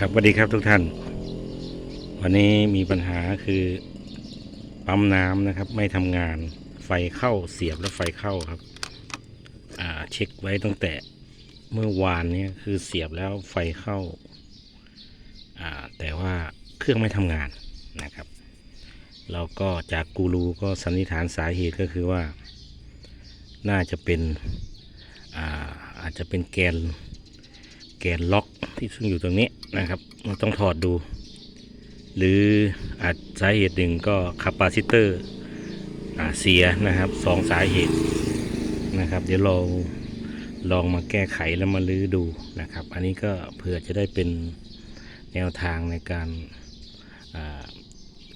ครับสวัสดีครับทุกท่าน วันนี้มีปัญหาคือปั๊มน้ำนะครับ ไม่ทำงานไฟเข้าเสียบแล้วไฟเข้าครับ อ่าเช็คไว้ตั้งแต่เมื่อวานนี้คือเสียบแล้วไฟเข้า อ่าแต่ว่าเครื่องไม่ทำงานนะครับเราก็จากกูรูก็สันนิษฐานสาเหตุก็คือว่า น่าจะเป็นอาอาจจะเป็นแกนแกนล็อก ที่ซึ่งอยู่ตรงนี้นะครับมันต้องถอดดู หรืออาจสาเหตุหนึ่งก็คาปาซิเตอร์เสียนะครับสองสาเหตุนะครับ เดี๋ยวเราลองมาแก้ไขแล้วมาลื้อดูนะครับ อันนี้ก็เผื่อจะได้เป็นแนวทางในการ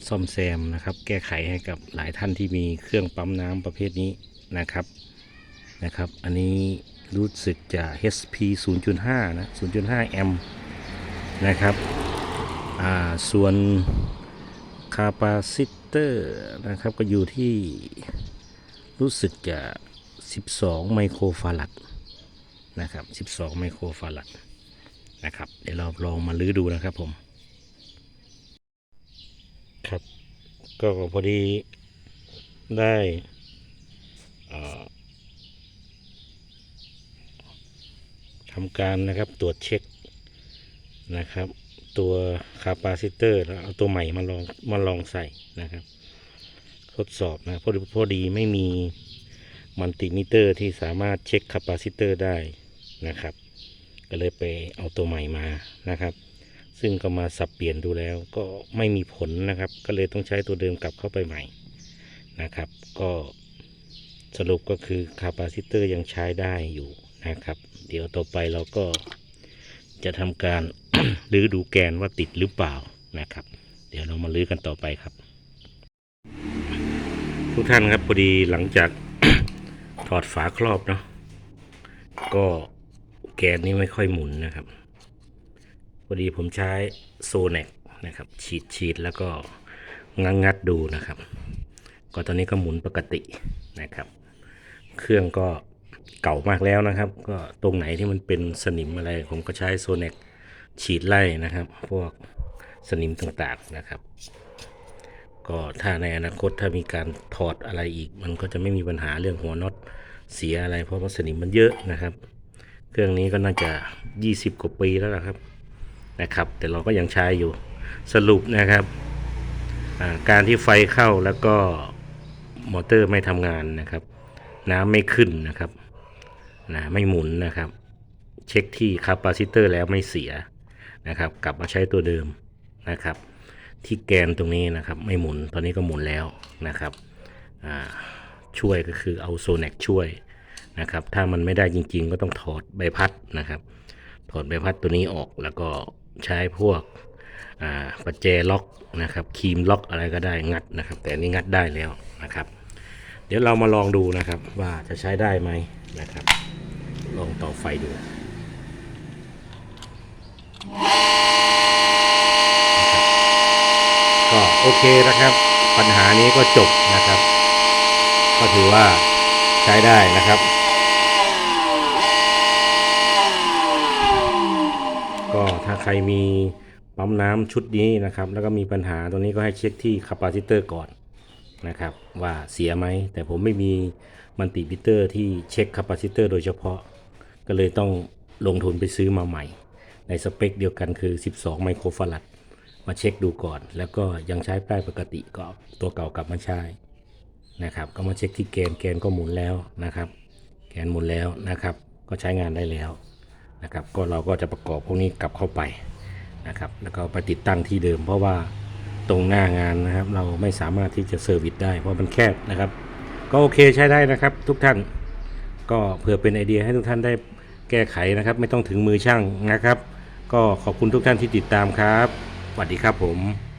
ซ่อมแซมนะครับ แก้ไขให้กับหลายท่านที่มีเครื่องปั๊มน้ำประเภทนี้นะครับนะครับ อันนี้ รู้สึกจะ HP 0.5 นะ 0.5 แอมป์นะครับ อ่า ส่วนคาปาซิเตอร์นะครับ ก็อยู่ที่รู้สึกจะ 12 ไมโครฟารัดนะครับ 12 ไมโครฟารัดนะครับ เดี๋ยวเราลองมาลื้อดูนะครับผม ครับ ก็พอดีได้เอ่อ ทำการนะครับตรวจเช็คนะครับ ตัวคาปาซิเตอร์แล้วเอาตัวใหม่มาลองมาลองใส่นะครับ ทดสอบนะพอดีพอดีไม่มีมัลติมิเตอร์ที่สามารถเช็คคาปาซิเตอร์ได้นะครับ ก็เลยไปเอาตัวใหม่มานะครับ ซึ่งก็มาสับเปลี่ยนดูแล้วก็ไม่มีผลนะครับ ก็เลยต้องใช้ตัวเดิมกลับเข้าไปใหม่นะครับ ก็สรุปก็คือคาปาซิเตอร์ยังใช้ได้อยู่ นะครับ เดี๋ยวต่อไปเราก็จะทำการลื้อดูแกนว่าติดหรือเปล่านะครับ เดี๋ยวเรามาลื้อกันต่อไปครับ ทุกท่านครับพอดีหลังจากถอดฝาครอบเนาะก็แกนนี้ไม่ค่อยหมุนนะครับพอดีผมใช้โซเน็กนะครับ ฉีดฉีดแล้วก็งัดงัดดูนะครับ ก็ตอนนี้ก็หมุนปกตินะครับ เครื่องก็ เก่ามากแล้วนะครับ ก็ตรงไหนที่มันเป็นสนิมอะไรผมก็ใช้โซเน็กฉีดไล่นะครับ พวกสนิมต่างๆนะครับ ก็ถ้าในอนาคตถ้ามีการถอดอะไรอีก มันก็จะไม่มีปัญหาเรื่องหัวน็อตเสียอะไร เพราะว่าสนิมมันเยอะนะครับ เครื่องนี้ก็น่าจะ 20 กว่าปีแล้วนะครับนะครับ แต่เราก็ยังใช้อยู่สรุปนะครับ การที่ไฟเข้าแล้วก็มอเตอร์ไม่ทำงานนะครับ น้ำไม่ขึ้นนะครับ นะไม่หมุนนะครับ เช็คที่คาปาซิเตอร์แล้วไม่เสียนะครับ กลับมาใช้ตัวเดิมนะครับ ที่แกนตรงนี้นะครับ ไม่หมุนตอนนี้ก็หมุนแล้วนะครับช่วยก็คือเอาโซเน็กช่วยนะครับ ถ้ามันไม่ได้จริง ๆ ก็ต้องถอดใบพัดนะครับ ถอดใบพัดตัวนี้ออกแล้วก็ใช้พวกปัจแจล็อกนะครับครีมล็อกอะไรก็ได้งัดนะครับ แต่นนี้งัดได้แล้วนะครับ เดี๋ยวเรามาลองดูนะครับว่าจะใช้ได้ไหมนะครับ ลองต่อไฟดูก็โอเคนะครับ ปัญหานี้ก็จบนะครับ ก็ถือว่าใช้ได้นะครับ ก็ถ้าใครมีปั๊มน้ำชุดนี้นะครับ แล้วก็มีปัญหาตรงนี้ก็ให้เช็คที่คาปาซิเตอร์ก่อนนะครับว่าเสียไหมแต่ผมไม่มีมัลติมิเตอร์ที่เช็คคาปาซิเตอร์โดยเฉพาะ ก็เลยต้องลงทุนไปซื้อมาใหม่ ในสเปคเดียวกันคือ 12 ไมโครฟารัดมาเช็คดูก่อน แล้วก็ยังใช้ป้ปกติก็ตัวเก่ากลับมาใช้นะครับ ก็มาเช็คที่แกนแกนก็หมุนแล้วนะครับ แกนหมุนแล้วนะครับ ก็ใช้งานได้แล้วนะครับ ก็เราก็จะประกอบพวกนี้กลับเข้าไปนะครับ แล้วก็ไปติดตั้งที่เดิม เพราะว่าตรงหน้างานนะครับ เราไม่สามารถที่จะเซอร์วิสได้เพราะมันแคบนะครับ ก็โอเคใช้ได้นะครับทุกท่าน ก็เพื่อเป็นไอเดียให้ทุกท่านได้แก้ไขนะครับ ไม่ต้องถึงมือช่างนะครับ ก็ขอบคุณทุกท่านที่ติดตามครับสวัสดีครับผม